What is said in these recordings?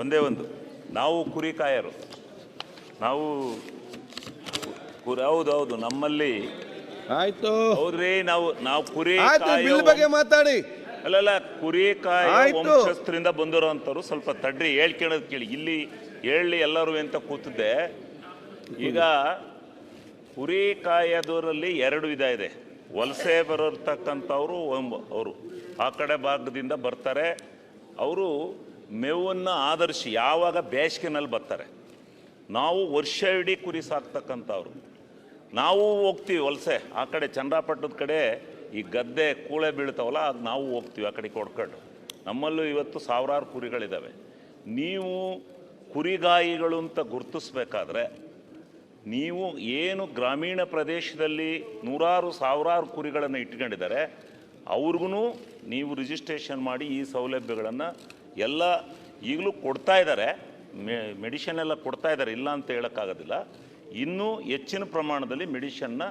ಒಂದೇ ಒಂದು. ನಾವು ಕುರಿ ಕಾಯರು ನಾವು ಕುರಿ ಹೌದು ಹೌದು ನಮ್ಮಲ್ಲಿ ಆಯ್ತು. ಹೌದ್ರಿ ನಾವು ನಾವು ಕುರಿ ಆಯ್ತು ಕಾಯೋ ಬಿಲ್ ಬಗ್ಗೆ ಮಾತಾಡಿ. ಅಲ್ಲಲ್ಲ ಕುರಿ ಕಾಯ ಆಯ್ತು. ವಂಶಸ್ಥರಿಂದ ಬಂದಿರೋಂಥವ್ರು ಸ್ವಲ್ಪ ತಡ್ರಿ ಹೇಳ್ಕೊಳೋದು ಕೇಳಿ. ಇಲ್ಲಿ ಹೇಳಿ ಎಲ್ಲರೂ ಅಂತ ಕೂತಿದ್ದೆ. ಈಗ ಕುರಿ ಕಾಯದವರಲ್ಲಿ ಎರಡು ವಿಧ ಇದೆ. ವಲಸೆ ಬರತಕ್ಕಂಥವ್ರು ಅವರು. ಆ ಕಡೆ ಭಾಗದಿಂದ ಬರ್ತಾರೆ. ಅವರು ಮೇವನ್ನು ಆಧರಿಸಿ ಯಾವಾಗ ಬೇಸಿಗೆನಲ್ಲಿ ಬರ್ತಾರೆ? ನಾವು ವರ್ಷ ಇಡೀ ಕುರಿ ಸಾಕ್ತಕ್ಕಂಥವ್ರು. ನಾವು ಹೋಗ್ತೀವಿ ವಲಸೆ. ಆ ಕಡೆ ಚಂದ್ರಾಪಟ್ಟದ ಕಡೆ ಈ ಗದ್ದೆ ಕೂಳೆ ಬೀಳ್ತಾವಲ್ಲ, ಅದು ನಾವು ಹೋಗ್ತೀವಿ ಆ ಕಡೆ ಕೊಡ್ಕೊಂಡು ನಮ್ಮಲ್ಲೂ ಇವತ್ತು ಸಾವಿರಾರು ಕುರಿಗಳಿದ್ದಾವೆ ನೀವು ಕುರಿಗಾಯಿಗಳು ಅಂತ ಗುರುತಿಸ್ಬೇಕಾದ್ರೆ, ನೀವು ಏನು ಗ್ರಾಮೀಣ ಪ್ರದೇಶದಲ್ಲಿ ನೂರಾರು ಸಾವಿರಾರು ಕುರಿಗಳನ್ನು ಇಟ್ಕೊಂಡಿದ್ದಾರೆ ಅವ್ರಿಗೂ ನೀವು ರಿಜಿಸ್ಟ್ರೇಷನ್ ಮಾಡಿ ಈ ಸೌಲಭ್ಯಗಳನ್ನು ಎಲ್ಲ ಈಗಲೂ ಕೊಡ್ತಾ ಇದ್ದಾರೆ ಮೆ ಮೆಡಿಷನ್ ಎಲ್ಲ ಕೊಡ್ತಾ ಇದ್ದಾರೆ ಇಲ್ಲ ಅಂತ ಹೇಳೋಕ್ಕಾಗೋದಿಲ್ಲ. ಇನ್ನೂ ಹೆಚ್ಚಿನ ಪ್ರಮಾಣದಲ್ಲಿ ಮೆಡಿಷನ್ನ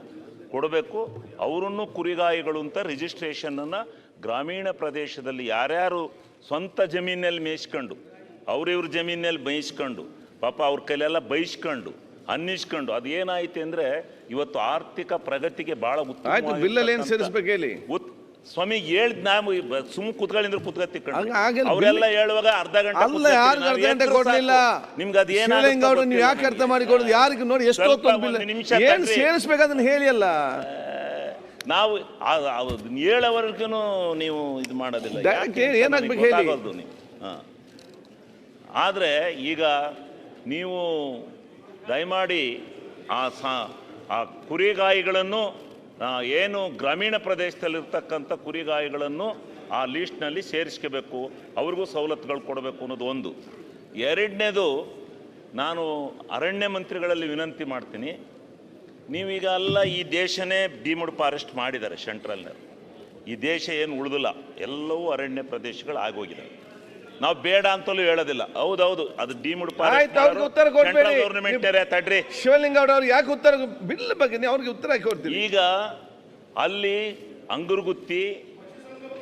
ಕೊಡಬೇಕು. ಅವರನ್ನು ಕುರಿಗಾಯಿಗಳು ಅಂತ ರಿಜಿಸ್ಟ್ರೇಷನನ್ನು ಗ್ರಾಮೀಣ ಪ್ರದೇಶದಲ್ಲಿ ಯಾರ್ಯಾರು ಸ್ವಂತ ಜಮೀನಲ್ಲಿ ಮೇಯಿಸ್ಕೊಂಡು ಅವ್ರಿವ್ರ ಜಮೀನಲ್ಲಿ ಬೇಯಿಸ್ಕೊಂಡು ಪಾಪ ಅವ್ರ ಕೈಲೆಲ್ಲ ಬೈಸ್ಕೊಂಡು ಅನ್ನಿಸ್ಕೊಂಡು ಅದು ಏನಾಯ್ತು ಅಂದರೆ ಇವತ್ತು ಆರ್ಥಿಕ ಪ್ರಗತಿಗೆ ಭಾಳ ಉತ್ತಮ ಬಿಲ್ಲಲ್ಲಿ ಏನು ಸೇರಿಸ್ಬೇಕು ಹೇಳಿ? ಉತ್ ಸ್ವಾಮಿ ಹೇಳಿದ ನಾವು ಸುಮ್ ಕುತ್ಗಳಿಂದ್ರ ಆಗಿಲ್ಲ. ಅವರೆಲ್ಲ ಹೇಳುವಾಗ ಅರ್ಧ ಗಂಟೆ ಅಲ್ಲ ಯಾರು ಅರ್ಧ ಗಂಟೆ ಕೊಡ್ಲಿಲ್ಲ. ನಿಮ್ಗೆ ಅದು ಏನು ಅವರು ನೀವು ಯಾಕೆ ಅರ್ಥ ಮಾಡಿಕೊಡೋದು ಯಾರಿಗೆ ನೋಡಿ ಎಷ್ಟು ನಿಮಿಷ ಏನು ತಡ್ರಿ. ಸೇರಿಸ್ಬೇಕು ಅದನ್ನ ಹೇಳಿ ಅಲ್ಲ ನಾವು ಹೇಳೋವರೆಗೂ ನೀವು ಇದು ಮಾಡೋದಿಲ್ಲ. ಏನಾಗ್ಬೇಕು ಹೇಳಿ. ನೀವು. ಹಾಂ. ಆದರೆ ಈಗ ನೀವು ದಯಮಾಡಿ ಆ ಸಾ ಆ ಕುರಿಗಾಯಿಗಳನ್ನು ಏನು ಗ್ರಾಮೀಣ ಪ್ರದೇಶದಲ್ಲಿರ್ತಕ್ಕಂಥ ಕುರಿಗಾಯಿಗಳನ್ನು ಆ ಲೀಸ್ಟ್ನಲ್ಲಿ ಸೇರಿಸ್ಕೋಬೇಕು, ಅವ್ರಿಗೂ ಸವಲತ್ತುಗಳು ಕೊಡಬೇಕು ಅನ್ನೋದು ಒಂದು. ಎರಡನೇದು, ನಾನು ಅರಣ್ಯ ಮಂತ್ರಿಗಳಲ್ಲಿ ವಿನಂತಿ ಮಾಡ್ತೀನಿ, ನೀವೀಗ ಅಲ್ಲ ಈ ದೇಶನೇ ಡಿಮುಡ್ ಫಾರೆಸ್ಟ್ ಮಾಡಿದ್ದಾರೆ ಸೆಂಟ್ರಲ್ನ ಈ ದೇಶ ಏನು ಉಳಿದಿಲ್ಲ, ಎಲ್ಲವೂ ಅರಣ್ಯ ಪ್ರದೇಶಗಳು ಆಗೋಗಿದ್ದಾವೆ ನಾವು ಬೇಡ ಅಂತಲೂ ಹೇಳೋದಿಲ್ಲ. ಹೌದೌದು ಅದು ಡಿಮುಡ್ ಆಯ್ತು, ಅವ್ರಿಗೆ ಉತ್ತರ ಕೊಡ್ಬೇಡಿ. ತಡ್ರಿ. ಶಿವಲಿಂಗ ಅವ್ರು ಯಾಕೆ ಉತ್ತರ ಬಿಲ್ ಬಗ್ಗೆ ನೀವು ಅವ್ರಿಗೆ ಉತ್ತರ ಕೊಡ್ತೀವಿ ಈಗ ಅಲ್ಲಿ ಅಂಗುರ್ಗುತ್ತಿ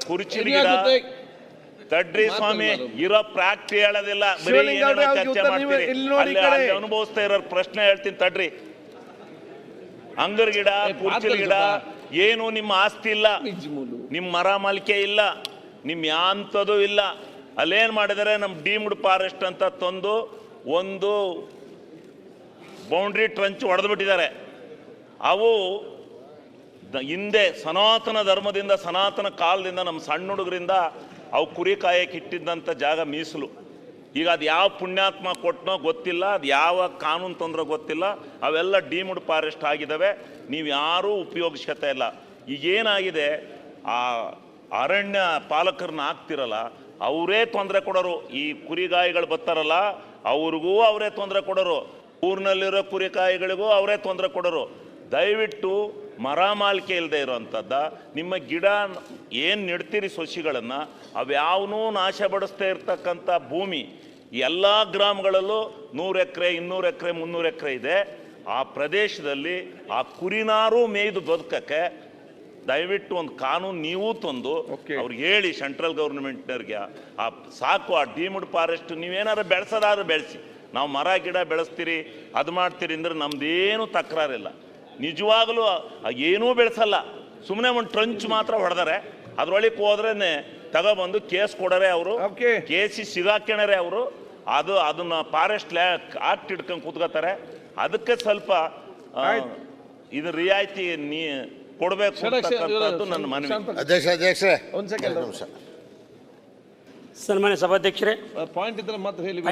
ಕುರ್ಚಿ ಗಿಡ ತಡ್ರಿ ಸ್ವಾಮಿ ಇರೋ ಪ್ರಾಕ್ಟಿ ಹೇಳೋದಿಲ್ಲ. ಬರೀ ಶಿವಲಿಂಗ ಅವ್ರೆ, ಅವ್ರಿಗೆ ಚರ್ಚೆ ಉತ್ತರ ನೀವೇ ಮಾಡ್ತೀರಿ. ಇಲ್ಲಿ ನೋಡಿ ಈ ಅಲ್ಲಿ ಕಡೆ. ಅಲ್ಲಿ ಅನುಭವಿಸ್ತಾ ಇರೋ ಪ್ರಶ್ನೆ ಹೇಳ್ತೀನಿ ತಡ್ರಿ. ಅಂಗರ್ ಗಿಡ ಕುರ್ಚಿಲ್ ಗಿಡ ಏನು ನಿಮ್ಮ ಆಸ್ತಿ ಇಲ್ಲ. ನಿಮ್ಮ ಮರ ಮಾಲಿಕೆ ಇಲ್ಲ. ನಿಮ್ ಯಾಂತದೂ ಇಲ್ಲ. ಅಲ್ಲೇನು ಮಾಡಿದರೆ ನಮ್ಮ ಡೀಮ್ಡ್ ಫಾರೆಸ್ಟ್ ಅಂತ ತಂದು ಒಂದು ಬೌಂಡ್ರಿ ಟ್ರಂಚ್ ಹೊಡೆದ್ಬಿಟ್ಟಿದ್ದಾರೆ ಅವು ಹಿಂದೆ ಸನಾತನ ಧರ್ಮದಿಂದ, ಸನಾತನ ಕಾಲದಿಂದ ನಮ್ಮ ಸಣ್ಣ ಹುಡುಗರಿಂದ ಅವು ಕುರಿ ಕಾಯಕ್ಕೆ ಇಟ್ಟಿದ್ದಂಥ ಜಾಗ ಮೀಸಲು. ಈಗ ಅದು ಯಾವ ಪುಣ್ಯಾತ್ಮ ಕೊಟ್ಟನೋ ಗೊತ್ತಿಲ್ಲ, ಅದು ಯಾವ ಕಾನೂನು ತೊಂದರೆ ಗೊತ್ತಿಲ್ಲ, ಅವೆಲ್ಲ ಡೀಮ್ಡ್ ಫಾರೆಸ್ಟ್ ಆಗಿದ್ದಾವೆ. ನೀವು ಯಾರೂ ಉಪಯೋಗಿಸ್ಕೊತಾ ಇಲ್ಲ. ಈಗೇನಾಗಿದೆ, ಆ ಅರಣ್ಯ ಪಾಲಕರನ್ನ ಹಾಕ್ತಿರಲ್ಲ ಅವರೇ ತೊಂದರೆ ಕೊಡೋರು. ಈ ಕುರಿಗಾಯಿಗಳು ಬರ್ತಾರಲ್ಲ, ಅವ್ರಿಗೂ ಅವರೇ ತೊಂದರೆ ಕೊಡೋರು. ಊರಿನಲ್ಲಿರೋ ಕುರಿಕಾಯಿಗಳಿಗೂ ಅವರೇ ತೊಂದರೆ ಕೊಡೋರು. ದಯವಿಟ್ಟು ಮರ ಮಾಲಿಕೆ ಇಲ್ಲದೆ ಇರೋವಂಥದ್ದು ನಿಮ್ಮ ಗಿಡ ಏನು ನೆಡ್ತೀರಿ ಸಸಿಗಳನ್ನು, ಅವ್ಯಾವನೂ ನಾಶಪಡಿಸ್ತಾ ಇರ್ತಕ್ಕಂಥ ಭೂಮಿ, ಎಲ್ಲ ಗ್ರಾಮಗಳಲ್ಲೂ ನೂರು ಎಕರೆ, ಇನ್ನೂರು ಎಕರೆ, ಮುನ್ನೂರು ಎಕರೆ ಇದೆ. ಆ ಪ್ರದೇಶದಲ್ಲಿ ಆ ಕುರಿನಾರು ಮೇಯ್ದು ಬದುಕಕ್ಕೆ ದಯವಿಟ್ಟು ಒಂದು ಕಾನೂನು ನೀವು ತಂದು. ಅವ್ರಿಗೆ ಹೇಳಿ ಸೆಂಟ್ರಲ್ ಗೌರ್ಮೆಂಟ್ನವ್ರಿಗೆ ಆ ಸಾಕು ಆ ಡೀಮ್ಡ್ ಫಾರೆಸ್ಟ್ ನೀವೇನಾದ್ರು ಬೆಳೆಸೋದಾದ್ರೂ ಬೆಳೆಸಿ. ನಾವು ಮರ ಗಿಡ ಬೆಳೆಸ್ತೀರಿ ಅದು ಮಾಡ್ತೀರಿ ಅಂದ್ರೆ ನಮ್ದೇನು ತಕರಾರಿಲ್ಲ. ನಿಜವಾಗಲೂ ಏನೂ ಬೆಳೆಸಲ್ಲ. ಸುಮ್ಮನೆ ಒಂದು ಟ್ರಂಚ್ ಮಾತ್ರ ಹೊಡೆದಾರೆ. ಅದ್ರೊಳಗೆ ಹೋದ್ರೇನೆ ತಗೊಬಂದು ಕೇಸ್ ಕೊಡರೆ ಅವರು. ಕೇಸಿ ಸಿಗಾಕ್ಯಣರೆ ಅವರು. ಅದು ಅದನ್ನ ಫಾರೆಸ್ಟ್ ಲ್ಯಾ ಆಕ್ಟ್ ಹಿಡ್ಕೊಂಡು ಕೂತ್ಕೋತಾರೆ. ಅದಕ್ಕೆ ಸ್ವಲ್ಪ ಇದು ರಿಯಾಯಿತಿ ನೀ ಕೊಡಬೇಕು ಅಂತಕ್ಕಂಥದ್ದು ನನ್ನ ಮನವಿ. ಅಧ್ಯಕ್ಷ ಅಧ್ಯಕ್ಷರೇ ಒಂದ್ ಸೆಕೆಂಡ್ ನಿಮಿಷ. ಸನ್ಮಾನ್ಯ ಸಭಾಧ್ಯಕ್ಷರೇ. ಪಾಯಿಂಟ್ ಇದ್ರೆ ಮತ್ತೆ ಹೇಳಿ.